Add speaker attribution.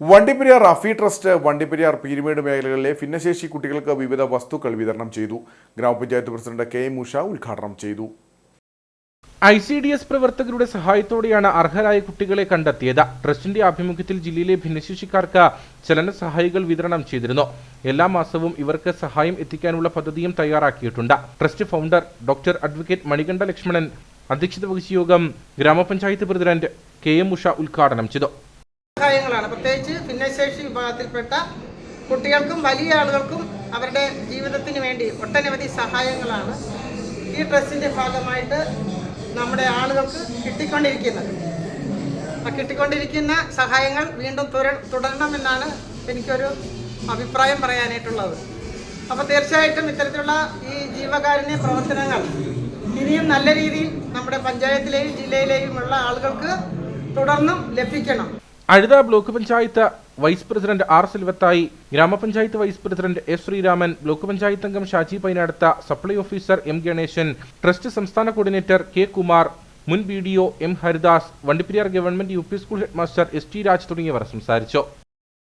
Speaker 1: Vandiperiyar Rafi trust Vandiperiyar Peermade മേഖലകളിലെ ഭിന്നശേഷി കുട്ടികൾക്ക് വിവിധ വസ്തുക്കൾ വിതരണം ചെയ്തു. ഗ്രാമപഞ്ചായത്ത് പ്രസിഡന്റ് കെ എം ഉഷ ഉദ്ഘാടനം ചെയ്തു.
Speaker 2: ഐ സി ഡി എസ് പ്രവർത്തകരുടെ സഹായത്തോടെയാണ് അർഹരായ കുട്ടികളെ കണ്ടെത്തിയത്. ട്രസ്റ്റിന്റെ ആഭിമുഖ്യത്തിൽ ജില്ലയിലെ ഭിന്നശേഷിക്കാർക്ക് ചലന സഹായികൾ വിതരണം ചെയ്തിരുന്നു. എല്ലാ മാസവും ഇവർക്ക് സഹായം എത്തിക്കാനുള്ള പദ്ധതിയും തയ്യാറാക്കിയിട്ടുണ്ട്. Trust founder doctor advocate Manikanta Lakshmanan അധ്യക്ഷത വഹിച്ച യോഗം ഗ്രാമപഞ്ചായത്ത് പ്രസിഡന്റ് കെ എം ഉഷ ഉദ്ഘാടനം ചെയ്തു.
Speaker 3: സഹായങ്ങളാണ് പ്രത്യേകിച്ച് ഭിന്നശേഷി വിഭാഗത്തിൽപ്പെട്ട കുട്ടികൾക്കും വലിയ ആളുകൾക്കും അവരുടെ ജീവിതത്തിന് വേണ്ടി ഒട്ടനവധി സഹായങ്ങളാണ് ഈ ട്രസ്റ്റിന്റെ ഭാഗമായിട്ട് നമ്മുടെ ആളുകൾക്ക് കിട്ടിക്കൊണ്ടിരിക്കുന്നത്. ആ കിട്ടിക്കൊണ്ടിരിക്കുന്ന സഹായങ്ങൾ വീണ്ടും തുര- തുടരണമെന്നാണ് എനിക്കൊരു അഭിപ്രായം പറയാനായിട്ടുള്ളത്. അപ്പോൾ തീർച്ചയായിട്ടും ഇത്തരത്തിലുള്ള ഈ ജീവകാരുണ്യ പ്രവർത്തനങ്ങൾ ഇനിയും നല്ല രീതിയിൽ നമ്മുടെ പഞ്ചായത്തിലെയും ജില്ലയിലെയുമുള്ള ആളുകൾക്ക് തുടർന്നും ലഭിക്കണം.
Speaker 2: Azhutha block panchayat vice president R സിൽവത്തായി ഗ്രാമപഞ്ചായത്ത് vice president S Sreeraman block panchayat അംഗം Shaji പൈനടുത്ത supply officer M Ganesan trust സംസ്ഥാന കോർഡിനേറ്റർ കെ കുമാർ മുൻ B D O M Haridas Vandiperiyar government U P school headmaster S T Raj തുടങ്ങിയവർ സംസാരിച്ചു.